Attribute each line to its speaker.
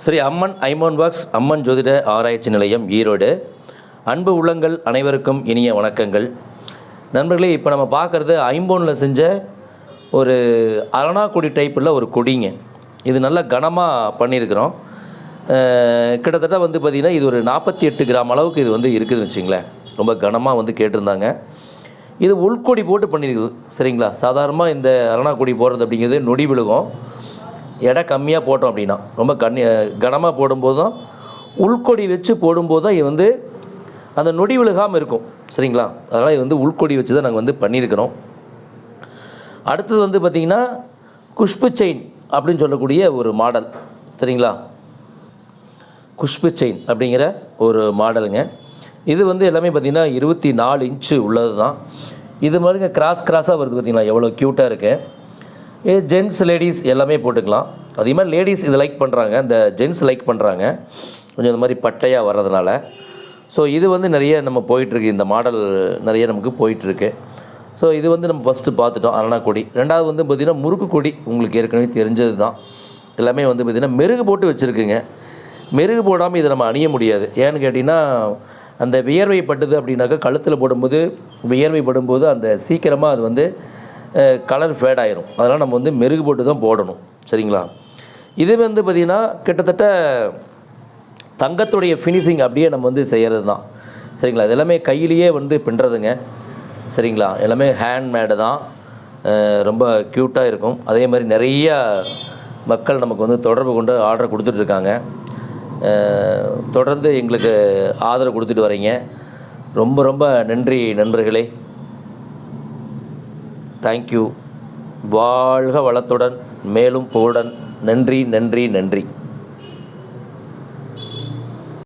Speaker 1: ஸ்ரீ அம்மன் ஐமோன் box அம்மன் ஜோதிட ஆராய்ச்சி நிலையம் ஈரோடு. அன்பு உள்ளங்கள் அனைவருக்கும் இனிய வணக்கங்கள். நண்பர்களே இப்போ நம்ம பார்க்குறது ஐம்போனில் செஞ்ச ஒரு அரணாக்குடி டைப்பில் ஒரு கொடிங்க. இது நல்லா கனமாக பண்ணியிருக்கிறோம் கிட்டத்தட்ட வந்து பார்த்திங்கன்னா இது ஒரு நாற்பத்தி எட்டு கிராம் அளவுக்கு இது வந்து இருக்குதுன்னு வச்சுங்களேன். ரொம்ப கனமாக வந்து கேட்டிருந்தாங்க. இது உள்கொடி போட்டு பண்ணியிருக்குது சரிங்களா? சாதாரணமாக இந்த அரணாக்கொடி போடுறது அப்படிங்கிறது நொடி விழுகும். எடை கம்மியாக போட்டோம் அப்படின்னா ரொம்ப கன் கனமாக போடும்போதும் உள்கொடி வச்சு போடும்போது தான் இது வந்து அந்த நொடி விழுகாமல் இருக்கும். சரிங்களா? அதனால் இது வந்து உள்கொடி வச்சு தான் நாங்கள் வந்து பண்ணியிருக்கிறோம். அடுத்தது வந்து பார்த்திங்கன்னா குஷ்பு செயின் அப்படின்னு சொல்லக்கூடிய ஒரு மாடல். சரிங்களா? குஷ்பு செயின் அப்படிங்கிற ஒரு மாடலுங்க. இது வந்து எல்லாமே பார்த்திங்கன்னா இருபத்தி நாலு இன்ச்சு உள்ளது தான் இது மாதிரிங்க கிராஸ் கிராஸாக வருது பார்த்திங்களா எவ்வளோ க்யூட்டாக இருக்குது இது ஜென்ஸ் லேடிஸ் எல்லாமே போட்டுக்கலாம். அதிகமாக லேடிஸ் இதை லைக் பண்ணுறாங்க இந்த ஜென்ஸ் லைக் பண்ணுறாங்க கொஞ்சம் இந்த மாதிரி பட்டையாக வர்றதுனால. ஸோ இது வந்து நிறைய நம்ம போயிட்டுருக்கு. இந்த மாடல் நிறைய நமக்கு போயிட்டுருக்கு. ஸோ இது வந்து நம்ம ஃபஸ்ட்டு பார்த்துட்டோம். அரணா கொடி ரெண்டாவது வந்து பார்த்திங்கன்னா முறுக்கு கொடி உங்களுக்கு ஏற்கனவே தெரிஞ்சது தான் எல்லாமே வந்து பார்த்திங்கன்னா மெருகு போட்டு வச்சுருக்குங்க. மெருகு போடாமல் இதை நம்ம அணிய முடியாது. ஏன்னு கேட்டிங்கன்னா அந்த வியர்வை பட்டுது அப்படின்னாக்கா கழுத்தில் போடும்போது வியர்வை படும்போது அந்த சீக்கிரமாக அது வந்து கலர் ஃபேட் ஆயிரும். அதெல்லாம் நம்ம வந்து மெருகு போட்டு தான் போடணும். சரிங்களா? இது வந்து பார்த்திங்கன்னா கிட்டத்தட்ட தங்கத்துடைய ஃபினிஷிங் அப்படியே நம்ம வந்து செய்கிறது தான். சரிங்களா? இது எல்லாமே கையிலேயே வந்து பின்னுறதுங்க சரிங்களா? எல்லாமே ஹேண்ட்மேடு தான். ரொம்ப க்யூட்டாக இருக்கும். அதே மாதிரி நிறைய மக்கள் நமக்கு வந்து தொடர்பு கொண்டு ஆர்டர் கொடுத்துட்ருக்காங்க தொடர்ந்து எங்களுக்கு ஆதரவு கொடுத்துட்டு வரீங்க. ரொம்ப ரொம்ப நன்றி நண்பர்களே. தேங்க்யூ வாழ்க வளத்துடன் மேலும் புகழுடன். நன்றி நன்றி நன்றி.